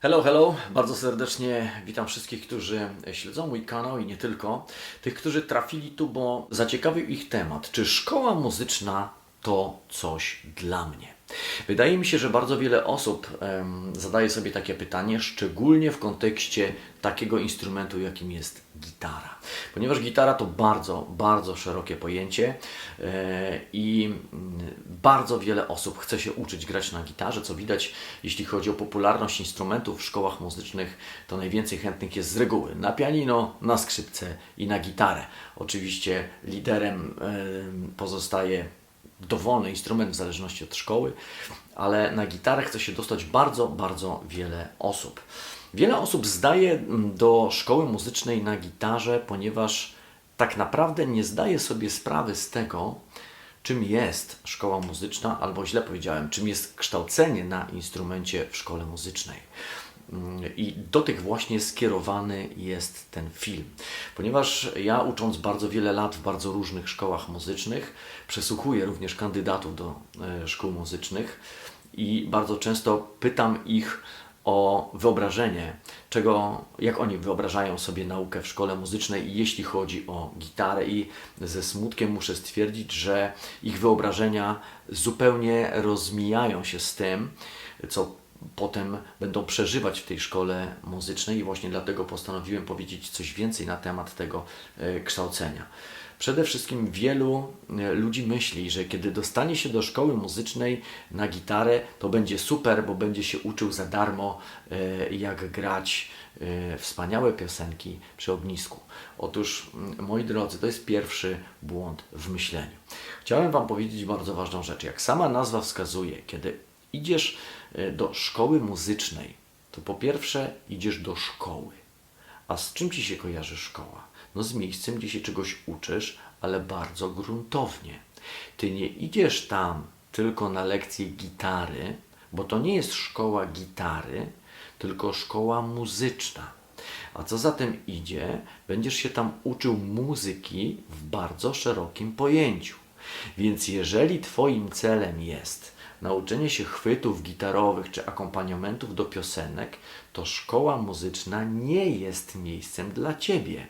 Hello, hello, bardzo serdecznie witam wszystkich, którzy śledzą mój kanał i nie tylko. Tych, którzy trafili tu, bo zaciekawił ich temat. Czy szkoła muzyczna to coś dla mnie? Wydaje mi się, że bardzo wiele osób zadaje sobie takie pytanie, szczególnie w kontekście takiego instrumentu, jakim jest gitara. Ponieważ gitara to bardzo, bardzo szerokie pojęcie e, i mm, bardzo wiele osób chce się uczyć grać na gitarze, co widać, jeśli chodzi o popularność instrumentów w szkołach muzycznych, to najwięcej chętnych jest z reguły na pianino, na skrzypce i na gitarę. Oczywiście liderem em, pozostaje dowolny instrument w zależności od szkoły, ale na gitarę chce się dostać bardzo, bardzo wiele osób. Wiele osób zdaje mm, do szkoły muzycznej na gitarze, ponieważ tak naprawdę nie zdaje sobie sprawy z tego, czym jest szkoła muzyczna, albo źle powiedziałem, czym jest kształcenie na instrumencie w szkole muzycznej. I do tych właśnie skierowany jest ten film. Ponieważ ja ucząc bardzo wiele lat w bardzo różnych szkołach muzycznych, przesłuchuję również kandydatów do e, szkół muzycznych i bardzo często pytam ich o wyobrażenie, czego, jak oni wyobrażają sobie naukę w szkole muzycznej, jeśli chodzi o gitarę. I ze smutkiem muszę stwierdzić, że ich wyobrażenia zupełnie rozmijają się z tym, co potem będą przeżywać w tej szkole muzycznej i właśnie dlatego postanowiłem powiedzieć coś więcej na temat tego e, kształcenia. Przede wszystkim wielu e, ludzi myśli, że kiedy dostanie się do szkoły muzycznej na gitarę, to będzie super, bo będzie się uczył za darmo, e, jak grać wspaniałe piosenki przy ognisku. Otóż, moi drodzy, to jest pierwszy błąd w myśleniu. Chciałem Wam powiedzieć bardzo ważną rzecz. Jak sama nazwa wskazuje, kiedy idziesz do szkoły muzycznej, to po pierwsze idziesz do szkoły. A z czym ci się kojarzy szkoła? No z miejscem, gdzie się czegoś uczysz, ale bardzo gruntownie. Ty nie idziesz tam tylko na lekcję gitary, bo to nie jest szkoła gitary, tylko szkoła muzyczna. A co za tym idzie, będziesz się tam uczył muzyki w bardzo szerokim pojęciu. Więc jeżeli Twoim celem jest nauczenie się chwytów gitarowych czy akompaniamentów do piosenek, to szkoła muzyczna nie jest miejscem dla Ciebie.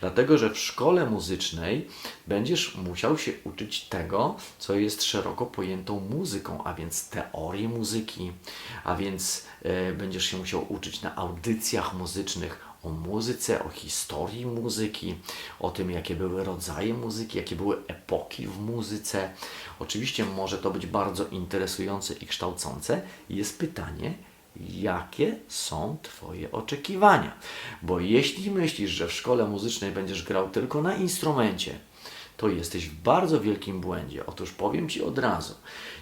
Dlatego, że w szkole muzycznej będziesz musiał się uczyć tego, co jest szeroko pojętą muzyką, a więc teorii muzyki, a więc e, będziesz się musiał uczyć na audycjach muzycznych o muzyce, o historii muzyki, o tym, jakie były rodzaje muzyki, jakie były epoki w muzyce. Oczywiście może to być bardzo interesujące i kształcące. Jest pytanie, jakie są Twoje oczekiwania. Bo jeśli myślisz, że w szkole muzycznej będziesz grał tylko na instrumencie, to jesteś w bardzo wielkim błędzie. Otóż powiem Ci od razu,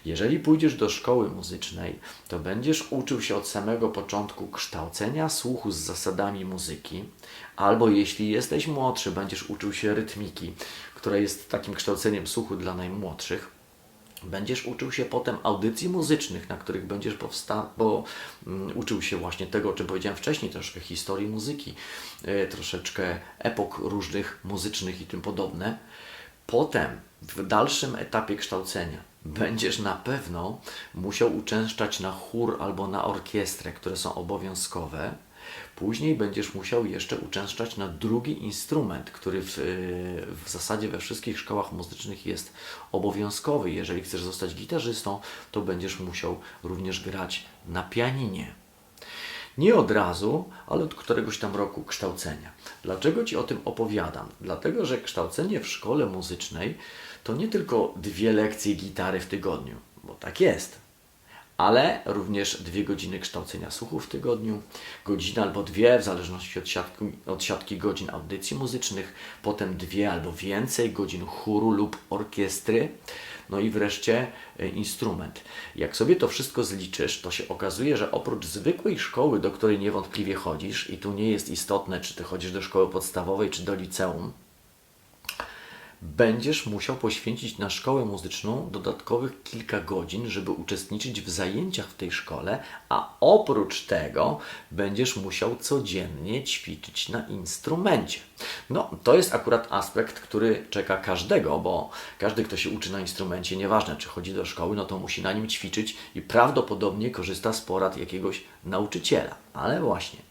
jeżeli pójdziesz do szkoły muzycznej, to będziesz uczył się od samego początku kształcenia słuchu z zasadami muzyki, albo jeśli jesteś młodszy, będziesz uczył się rytmiki, która jest takim kształceniem słuchu dla najmłodszych. Będziesz uczył się potem audycji muzycznych, na których będziesz powsta- bo mm, uczył się właśnie tego, o czym powiedziałem wcześniej, troszkę historii muzyki, e, troszeczkę epok różnych muzycznych i tym podobne. Potem, w dalszym etapie kształcenia, będziesz na pewno musiał uczęszczać na chór albo na orkiestrę, które są obowiązkowe. Później będziesz musiał jeszcze uczęszczać na drugi instrument, który w, w zasadzie we wszystkich szkołach muzycznych jest obowiązkowy. Jeżeli chcesz zostać gitarzystą, to będziesz musiał również grać na pianinie. Nie od razu, ale od któregoś tam roku kształcenia. Dlaczego Ci o tym opowiadam? Dlatego, że kształcenie w szkole muzycznej to nie tylko dwie lekcje gitary w tygodniu, bo tak jest, ale również dwie godziny kształcenia słuchu w tygodniu, godzina albo dwie, w zależności od siatki, od siatki godzin audycji muzycznych, potem dwie albo więcej godzin chóru lub orkiestry, no i wreszcie e, instrument. Jak sobie to wszystko zliczysz, to się okazuje, że oprócz zwykłej szkoły, do której niewątpliwie chodzisz, i tu nie jest istotne, czy ty chodzisz do szkoły podstawowej, czy do liceum, będziesz musiał poświęcić na szkołę muzyczną dodatkowych kilka godzin, żeby uczestniczyć w zajęciach w tej szkole, a oprócz tego będziesz musiał codziennie ćwiczyć na instrumencie. No, to jest akurat aspekt, który czeka każdego, bo każdy, kto się uczy na instrumencie, nieważne czy chodzi do szkoły, no to musi na nim ćwiczyć i prawdopodobnie korzysta z porad jakiegoś nauczyciela. Ale właśnie,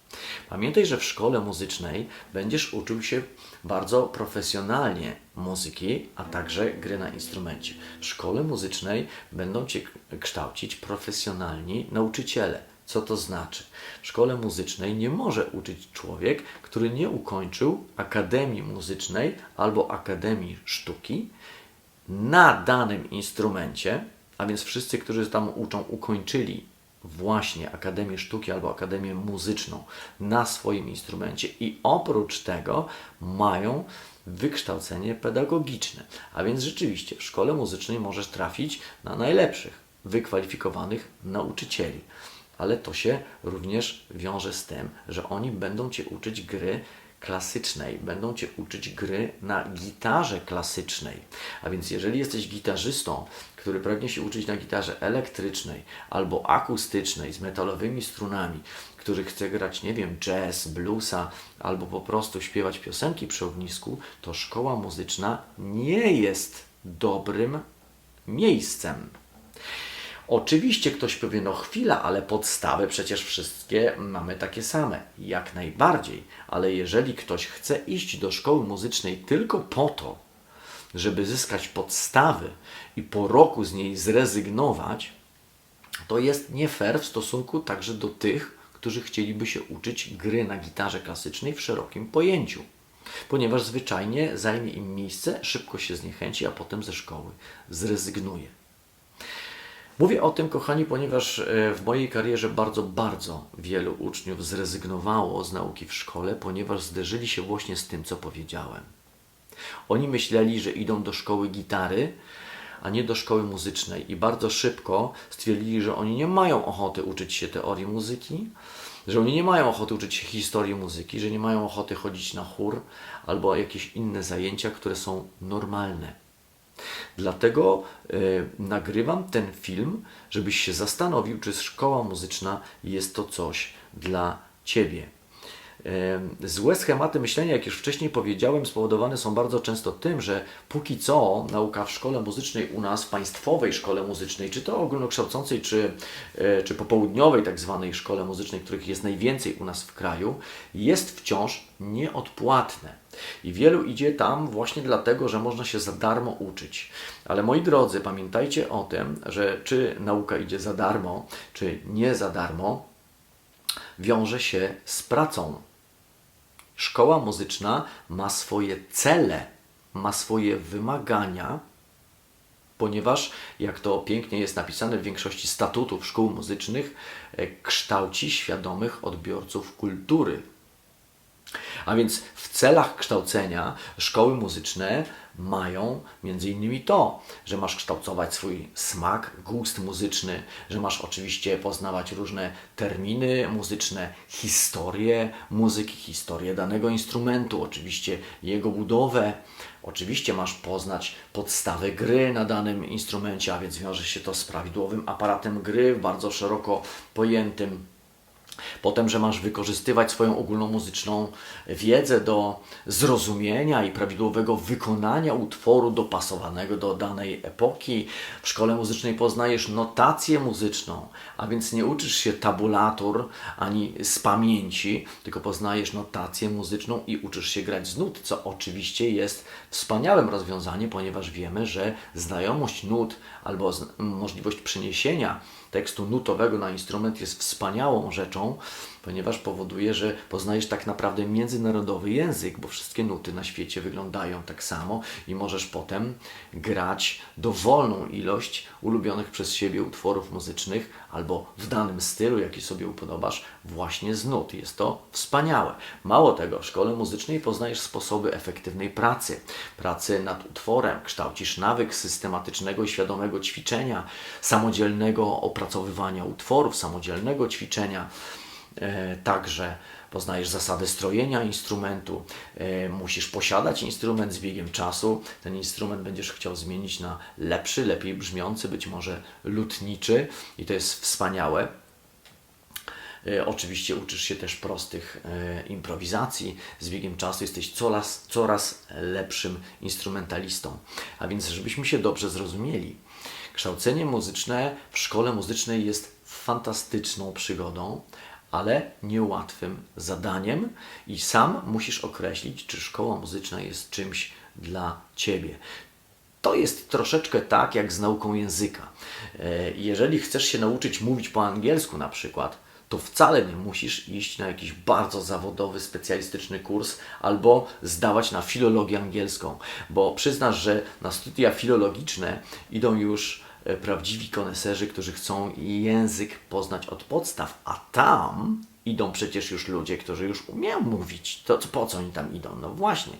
Pamiętaj, że w szkole muzycznej będziesz uczył się bardzo profesjonalnie muzyki, a także gry na instrumencie. W szkole muzycznej będą Cię kształcić profesjonalni nauczyciele. Co to znaczy? W szkole muzycznej nie może uczyć człowiek, który nie ukończył Akademii Muzycznej albo Akademii Sztuki na danym instrumencie, a więc wszyscy, którzy tam uczą, ukończyli właśnie Akademię Sztuki albo Akademię Muzyczną na swoim instrumencie i oprócz tego mają wykształcenie pedagogiczne. A więc rzeczywiście w szkole muzycznej możesz trafić na najlepszych, wykwalifikowanych nauczycieli. Ale to się również wiąże z tym, że oni będą Cię uczyć gry klasycznej, będą Cię uczyć gry na gitarze klasycznej. A więc jeżeli jesteś gitarzystą, który pragnie się uczyć na gitarze elektrycznej albo akustycznej z metalowymi strunami, który chce grać, nie wiem, jazz, bluesa albo po prostu śpiewać piosenki przy ognisku, to szkoła muzyczna nie jest dobrym miejscem. Oczywiście ktoś powie, no chwila, ale podstawy przecież wszystkie mamy takie same. Jak najbardziej, ale jeżeli ktoś chce iść do szkoły muzycznej tylko po to, żeby zyskać podstawy i po roku z niej zrezygnować, to jest nie fair w stosunku także do tych, którzy chcieliby się uczyć gry na gitarze klasycznej w szerokim pojęciu. Ponieważ zwyczajnie zajmie im miejsce, szybko się zniechęci, a potem ze szkoły zrezygnuje. Mówię o tym, kochani, ponieważ e, w mojej karierze bardzo, bardzo wielu uczniów zrezygnowało z nauki w szkole, ponieważ zderzyli się właśnie z tym, co powiedziałem. Oni myśleli, że idą do szkoły gitary, a nie do szkoły muzycznej, i bardzo szybko stwierdzili, że oni nie mają ochoty uczyć się teorii muzyki, że oni nie mają ochoty uczyć się historii muzyki, że nie mają ochoty chodzić na chór albo jakieś inne zajęcia, które są normalne. Dlatego y, nagrywam ten film, żebyś się zastanowił, czy szkoła muzyczna jest to coś dla Ciebie. Złe schematy myślenia, jak już wcześniej powiedziałem, spowodowane są bardzo często tym, że póki co nauka w szkole muzycznej u nas, w państwowej szkole muzycznej, czy to ogólnokształcącej, czy, e, czy popołudniowej tak zwanej szkole muzycznej, których jest najwięcej u nas w kraju, jest wciąż nieodpłatne. I wielu idzie tam właśnie dlatego, że można się za darmo uczyć. Ale moi drodzy, pamiętajcie o tym, że czy nauka idzie za darmo, czy nie za darmo, wiąże się z pracą. Szkoła muzyczna ma swoje cele, ma swoje wymagania, ponieważ, jak to pięknie jest napisane w większości statutów szkół muzycznych, e, kształci świadomych odbiorców kultury. A więc w celach kształcenia szkoły muzyczne mają między innymi to, że masz kształtować swój smak, gust muzyczny, że masz oczywiście poznawać różne terminy muzyczne, historię muzyki, historię danego instrumentu, oczywiście jego budowę. Oczywiście masz poznać podstawę gry na danym instrumencie, a więc wiąże się to z prawidłowym aparatem gry, bardzo szeroko pojętym Potem, że masz wykorzystywać swoją ogólnomuzyczną wiedzę do zrozumienia i prawidłowego wykonania utworu dopasowanego do danej epoki. W szkole muzycznej poznajesz notację muzyczną, a więc nie uczysz się tabulatur ani z pamięci, tylko poznajesz notację muzyczną i uczysz się grać z nut, co oczywiście jest wspaniałym rozwiązaniem, ponieważ wiemy, że znajomość nut albo możliwość przeniesienia tekstu nutowego na instrument jest wspaniałą rzeczą, ponieważ powoduje, że poznajesz tak naprawdę międzynarodowy język, bo wszystkie nuty na świecie wyglądają tak samo i możesz potem grać dowolną ilość ulubionych przez siebie utworów muzycznych albo w danym stylu, jaki sobie upodobasz, właśnie z nut. Jest to wspaniałe. Mało tego, w szkole muzycznej poznajesz sposoby efektywnej pracy, pracy nad utworem, kształcisz nawyk systematycznego i świadomego ćwiczenia, samodzielnego opracowywania utworów, samodzielnego ćwiczenia także poznajesz zasady strojenia instrumentu, e, musisz posiadać instrument z biegiem czasu. Ten instrument będziesz chciał zmienić na lepszy, lepiej brzmiący, być może lutniczy i to jest wspaniałe. E, Oczywiście uczysz się też prostych e, improwizacji. Z biegiem czasu jesteś coraz, coraz lepszym instrumentalistą. A więc, żebyśmy się dobrze zrozumieli, kształcenie muzyczne w szkole muzycznej jest fantastyczną przygodą, ale niełatwym zadaniem i sam musisz określić, czy szkoła muzyczna jest czymś dla ciebie. To jest troszeczkę tak jak z nauką języka. E, Jeżeli chcesz się nauczyć mówić po angielsku na przykład, to wcale nie musisz iść na jakiś bardzo zawodowy, specjalistyczny kurs albo zdawać na filologię angielską, bo przyznasz, że na studia filologiczne idą już prawdziwi koneserzy, którzy chcą język poznać od podstaw, a tam idą przecież już ludzie, którzy już umieją mówić. To po co oni tam idą? No właśnie.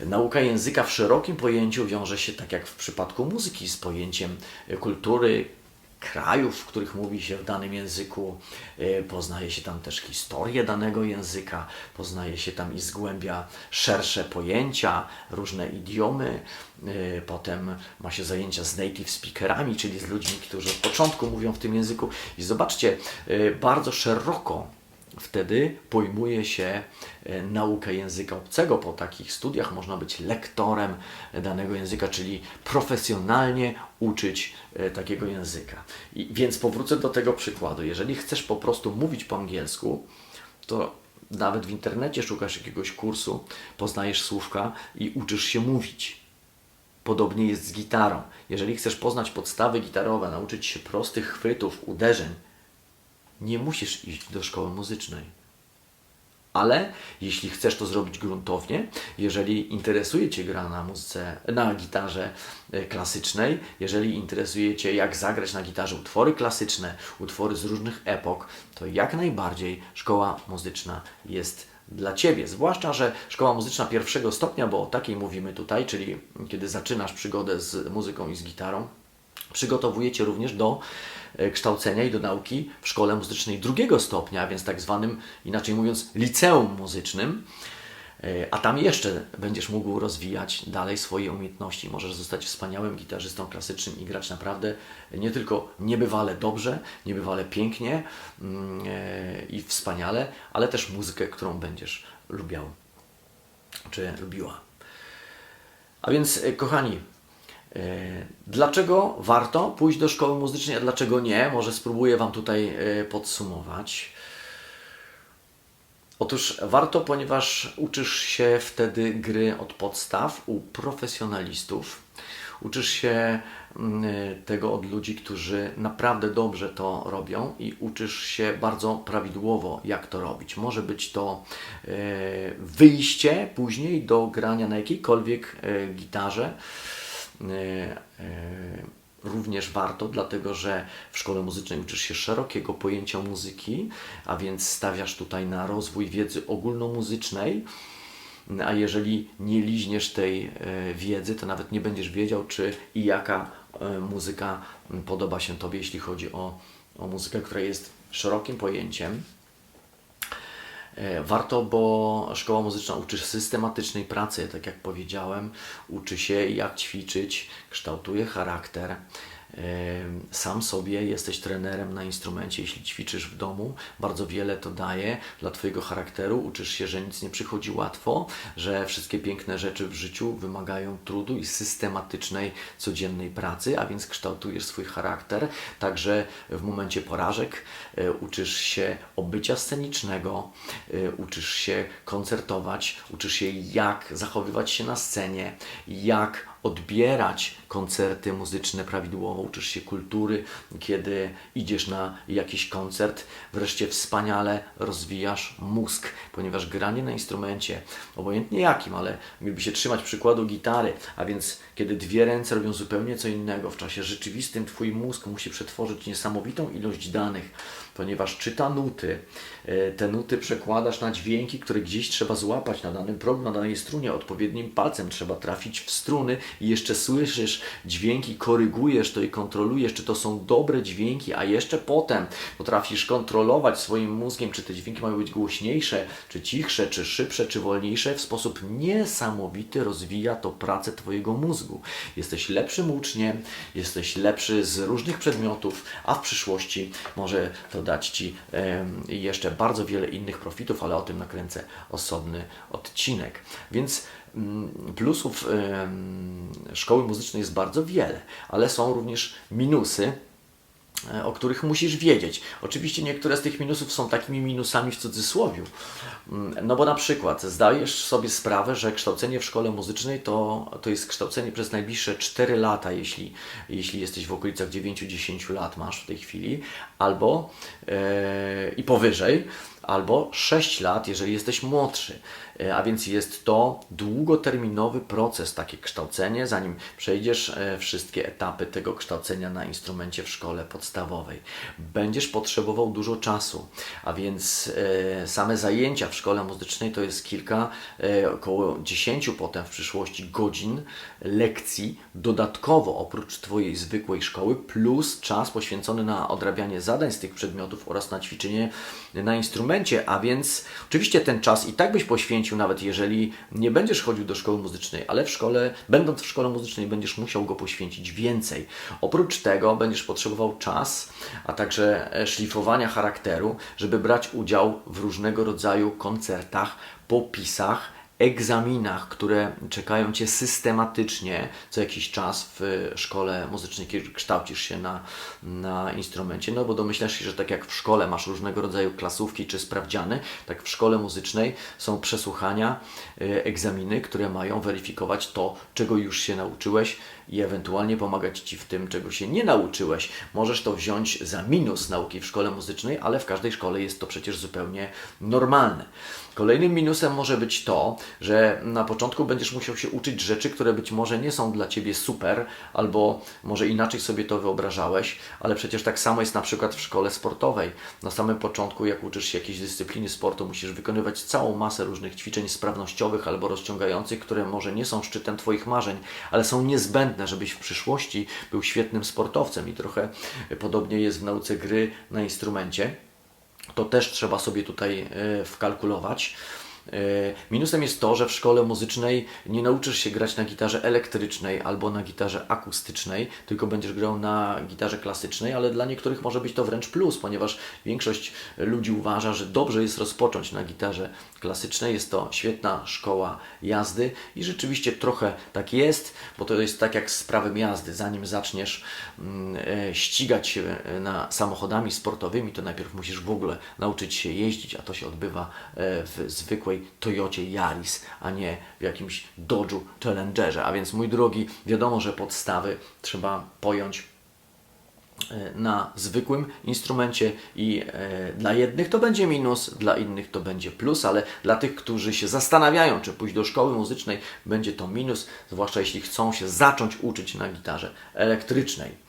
Nauka języka w szerokim pojęciu wiąże się, tak jak w przypadku muzyki, z pojęciem e, kultury, krajów, w których mówi się w danym języku, e, poznaje się tam też historię danego języka, poznaje się tam i zgłębia szersze pojęcia, różne idiomy. E, Potem ma się zajęcia z native speakerami, czyli z ludźmi, którzy od początku mówią w tym języku. I zobaczcie, e, bardzo szeroko wtedy pojmuje się e, naukę języka obcego. Po takich studiach można być lektorem danego języka, czyli profesjonalnie uczyć e, takiego języka. I, więc powrócę do tego przykładu. Jeżeli chcesz po prostu mówić po angielsku, to nawet w internecie szukasz jakiegoś kursu, poznajesz słówka i uczysz się mówić. Podobnie jest z gitarą. Jeżeli chcesz poznać podstawy gitarowe, nauczyć się prostych chwytów, uderzeń, nie musisz iść do szkoły muzycznej. Ale jeśli chcesz to zrobić gruntownie, jeżeli interesuje Cię gra na muzyce, na gitarze e, klasycznej, jeżeli interesuje Cię jak zagrać na gitarze utwory klasyczne, utwory z różnych epok, to jak najbardziej szkoła muzyczna jest dla Ciebie. Zwłaszcza, że szkoła muzyczna pierwszego stopnia, bo o takiej mówimy tutaj, czyli kiedy zaczynasz przygodę z muzyką i z gitarą, przygotowuje Cię również do e, kształcenia i do nauki w szkole muzycznej drugiego stopnia, więc tak zwanym, inaczej mówiąc, liceum muzycznym. E, A tam jeszcze będziesz mógł rozwijać dalej swoje umiejętności. Możesz zostać wspaniałym gitarzystą klasycznym i grać naprawdę nie tylko niebywale dobrze, niebywale pięknie mm, e, i wspaniale, ale też muzykę, którą będziesz lubiał czy lubiła. A więc, kochani, dlaczego warto pójść do szkoły muzycznej, a dlaczego nie? Może spróbuję Wam tutaj e, podsumować. Otóż warto, ponieważ uczysz się wtedy gry od podstaw u profesjonalistów. Uczysz się mm, tego od ludzi, którzy naprawdę dobrze to robią i uczysz się bardzo prawidłowo, jak to robić. Może być to e, wyjście później do grania na jakiejkolwiek e, gitarze. E, e, również warto, dlatego że w szkole muzycznej uczysz się szerokiego pojęcia muzyki, a więc stawiasz tutaj na rozwój wiedzy ogólnomuzycznej. A jeżeli nie liźniesz tej e, wiedzy, to nawet nie będziesz wiedział, czy i jaka muzyka podoba się Tobie, jeśli chodzi o, o muzykę, która jest szerokim pojęciem. E, Warto, bo szkoła muzyczna uczy systematycznej pracy, tak jak powiedziałem, uczy się jak ćwiczyć, kształtuje charakter. Sam sobie jesteś trenerem na instrumencie, jeśli ćwiczysz w domu, bardzo wiele to daje dla Twojego charakteru. Uczysz się, że nic nie przychodzi łatwo, że wszystkie piękne rzeczy w życiu wymagają trudu i systematycznej, codziennej pracy, a więc kształtujesz swój charakter. Także w momencie porażek e, uczysz się obycia scenicznego, e, uczysz się koncertować, uczysz się jak zachowywać się na scenie, jak odbierać koncerty muzyczne prawidłowo, uczysz się kultury, kiedy idziesz na jakiś koncert, wreszcie wspaniale rozwijasz mózg, ponieważ granie na instrumencie, obojętnie jakim, ale gdyby się trzymać przykładu gitary, a więc kiedy dwie ręce robią zupełnie co innego, w czasie rzeczywistym Twój mózg musi przetworzyć niesamowitą ilość danych, ponieważ czyta nuty, e, te nuty przekładasz na dźwięki, które gdzieś trzeba złapać na danym progu, na danej strunie, odpowiednim palcem trzeba trafić w struny i jeszcze słyszysz dźwięki, korygujesz to i kontrolujesz, czy to są dobre dźwięki, a jeszcze potem potrafisz kontrolować swoim mózgiem, czy te dźwięki mają być głośniejsze, czy cichsze, czy szybsze, czy wolniejsze, w sposób niesamowity rozwija to pracę Twojego mózgu. Jesteś lepszym uczniem, jesteś lepszy z różnych przedmiotów, a w przyszłości może to dać Ci jeszcze bardzo wiele innych profitów, ale o tym nakręcę osobny odcinek. Więc mm, plusów szkoły muzycznej jest bardzo wiele, ale są również minusy, o których musisz wiedzieć. Oczywiście niektóre z tych minusów są takimi minusami w cudzysłowie. Mm, No bo na przykład zdajesz sobie sprawę, że kształcenie w szkole muzycznej to, to jest kształcenie przez najbliższe 4 lata, jeśli, jeśli jesteś w okolicach 9-10 lat masz w tej chwili, albo e, i powyżej, albo 6 lat, jeżeli jesteś młodszy. E, A więc jest to długoterminowy proces, takie kształcenie, zanim przejdziesz e, wszystkie etapy tego kształcenia na instrumencie w szkole podstawowej. Będziesz potrzebował dużo czasu, a więc e, same zajęcia w szkole muzycznej to jest kilka, e, około 10 potem w przyszłości godzin lekcji. Dodatkowo oprócz Twojej zwykłej szkoły, plus czas poświęcony na odrabianie zadań z tych przedmiotów oraz na ćwiczenie na instrumencie, a więc oczywiście ten czas i tak byś poświęcił, nawet jeżeli nie będziesz chodził do szkoły muzycznej, ale w szkole, będąc w szkole muzycznej, będziesz musiał go poświęcić więcej. Oprócz tego będziesz potrzebował a także e, szlifowania charakteru, żeby brać udział w różnego rodzaju koncertach, popisach, egzaminach, które czekają Cię systematycznie co jakiś czas w szkole muzycznej, kiedy kształcisz się na, na instrumencie. No bo domyślasz się, że tak jak w szkole masz różnego rodzaju klasówki czy sprawdziany, tak w szkole muzycznej są przesłuchania, y, egzaminy, które mają weryfikować to, czego już się nauczyłeś i ewentualnie pomagać Ci w tym, czego się nie nauczyłeś. Możesz to wziąć za minus nauki w szkole muzycznej, ale w każdej szkole jest to przecież zupełnie normalne. Kolejnym minusem może być to, że na początku będziesz musiał się uczyć rzeczy, które być może nie są dla Ciebie super, albo może inaczej sobie to wyobrażałeś, ale przecież tak samo jest na przykład w szkole sportowej. Na samym początku, jak uczysz się jakiejś dyscypliny sportu, musisz wykonywać całą masę różnych ćwiczeń sprawnościowych albo rozciągających, które może nie są szczytem Twoich marzeń, ale są niezbędne, żebyś w przyszłości był świetnym sportowcem i trochę podobnie jest w nauce gry na instrumencie to też trzeba sobie tutaj e, wkalkulować. E, Minusem jest to, że w szkole muzycznej nie nauczysz się grać na gitarze elektrycznej albo na gitarze akustycznej, tylko będziesz grał na gitarze klasycznej, ale dla niektórych może być to wręcz plus, ponieważ większość ludzi uważa, że dobrze jest rozpocząć na gitarze klasycznej. Jest to świetna szkoła jazdy i rzeczywiście trochę tak jest, bo to jest tak jak z prawem jazdy. Zanim zaczniesz mm, e, ścigać się e, na samochodami sportowymi, to najpierw musisz w ogóle nauczyć się jeździć, a to się odbywa w zwykłej Toyocie Yaris, a nie w jakimś Dodge'u Challengerze. A więc mój drogi, wiadomo, że podstawy trzeba pojąć e, na zwykłym instrumencie i e, dla jednych to będzie minus, dla innych to będzie plus, ale dla tych, którzy się zastanawiają, czy pójść do szkoły muzycznej, będzie to minus, zwłaszcza jeśli chcą się zacząć uczyć na gitarze elektrycznej.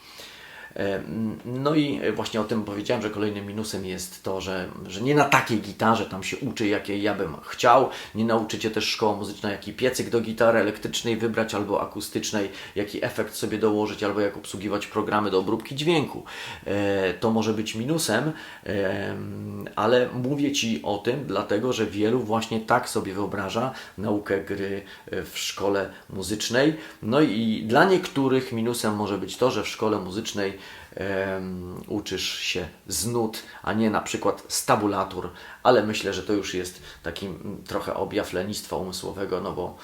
No i właśnie o tym powiedziałem, że kolejnym minusem jest to, że, że nie na takiej gitarze tam się uczy, jakiej ja bym chciał. Nie nauczycie też szkoła muzyczna, jaki piecyk do gitary elektrycznej wybrać albo akustycznej, jaki efekt sobie dołożyć, albo jak obsługiwać programy do obróbki dźwięku. E, To może być minusem, ale mówię Ci o tym, dlatego że wielu właśnie tak sobie wyobraża naukę gry e, w szkole muzycznej. No i dla niektórych minusem może być to, że w szkole muzycznej em, uczysz się z nut, a nie na przykład z tabulatur, ale myślę, że to już jest taki mm, trochę objaw lenistwa umysłowego, no bo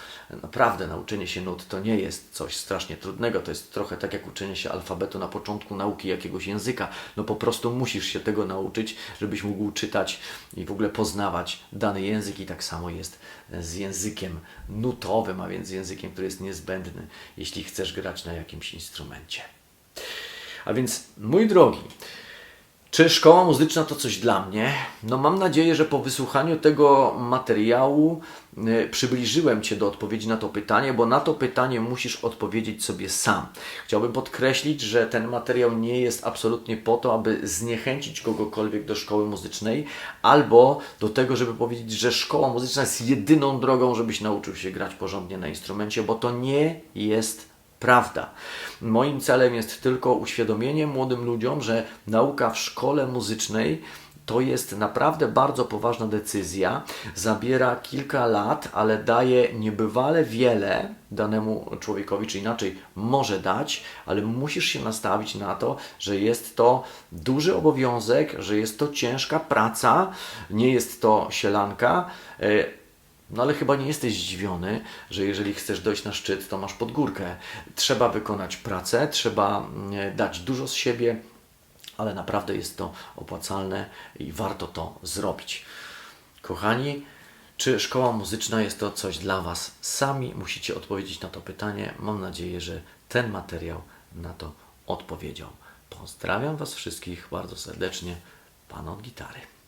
naprawdę nauczenie się nut to nie jest coś strasznie trudnego, to jest trochę tak jak uczenie się alfabetu na początku nauki jakiegoś języka, no po prostu musisz się tego nauczyć, żebyś mógł czytać i w ogóle poznawać dany język i tak samo jest z językiem nutowym, a więc językiem, który jest niezbędny, jeśli chcesz grać na jakimś instrumencie. A więc, mój drogi, czy szkoła muzyczna to coś dla mnie? No mam nadzieję, że po wysłuchaniu tego materiału y, przybliżyłem Cię do odpowiedzi na to pytanie, bo na to pytanie musisz odpowiedzieć sobie sam. Chciałbym podkreślić, że ten materiał nie jest absolutnie po to, aby zniechęcić kogokolwiek do szkoły muzycznej, albo do tego, żeby powiedzieć, że szkoła muzyczna jest jedyną drogą, żebyś nauczył się grać porządnie na instrumencie, bo to nie jest prawda. Moim celem jest tylko uświadomienie młodym ludziom, że nauka w szkole muzycznej to jest naprawdę bardzo poważna decyzja. Zabiera kilka lat, ale daje niebywale wiele danemu człowiekowi, czy inaczej może dać, ale musisz się nastawić na to, że jest to duży obowiązek, że jest to ciężka praca, nie jest to sielanka. E, no ale chyba nie jesteś zdziwiony, że jeżeli chcesz dojść na szczyt, to masz pod górkę. Trzeba wykonać pracę, trzeba mm, dać dużo z siebie, ale naprawdę jest to opłacalne i warto to zrobić. Kochani, czy szkoła muzyczna jest to coś dla Was? Sami musicie odpowiedzieć na to pytanie. Mam nadzieję, że ten materiał na to odpowiedział. Pozdrawiam Was wszystkich bardzo serdecznie. Pan od gitary.